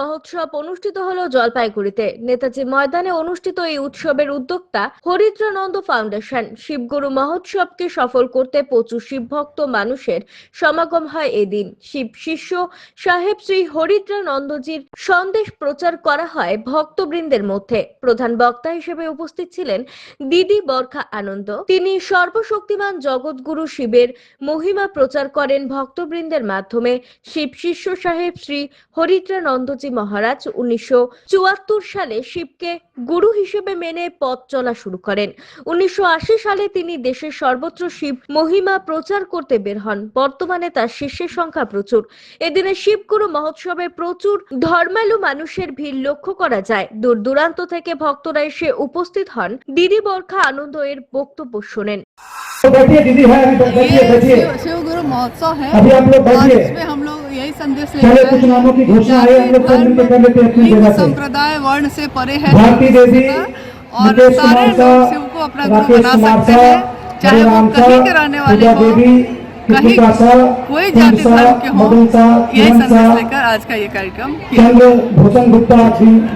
মহোৎসব অনুষ্ঠিত হলো জলপাইগুড়িতে। নেতাজি ময়দানে অনুষ্ঠিত এই উৎসবের উদ্যোক্তা হরিদ্রানন্দ ফাউন্ডেশন। শিবগুরু মহোৎসবকে সফল করতে প্রচুর শিবভক্ত মানুষের সমাগম হয় এদিন। শিব শিষ্য সাহেব শ্রী হরিদ্রানন্দজির সন্দেশ প্রচার করা হয় ভক্তবৃন্দের মধ্যে। প্রধান বক্তা হিসেবে উপস্থিত ছিলেন দিদি বরখা আনন্দ। তিনি সর্বশক্তিমান জগৎগুরু শিবের মহিমা প্রচার করেন ভক্তবৃন্দের মাধ্যমে। শিব শিষ্য সাহেব শ্রী হরিদ্রানন্দজি মহারাজ উনিশশো চুয়াত্তর সালে শিবকে গুরু হিসেবে মেনে পথ চলা শুরু করেন উনিশশো সালে তিনি দেশের সর্বত্র শিব মহিমা প্রচার করতে বের হন বর্তমানে তার শিষ্যের সংখ্যা প্রচুর এদিনে শিবগুরু মহোৎসবে প্রচুর ধর্মালু মানুষের ভিড় লক্ষ্য করা যায় দূর দূরান্ত থেকে ভক্তরা এসে উপস্থিত হন দিদি বরখা আনন্দ এর বক্তব্য শোনেন तो बैठिए दीदी है अभी तक बैठिए ये बैठिए शिव शिव गुरु महोत्सव है अभी आप लोग यही संदेश लेकर संप्रदाय वर्ण से परे है भारतीय देवी और सारे लोग शिव को अपना गुरु बना सकते हैं। चाहे वो कहीं के रहने वाले हो कहीं कोई जाति धर्म के हो यही संदेश लेकर आज का ये कार्यक्रम चंद्र भूषण गुप्ता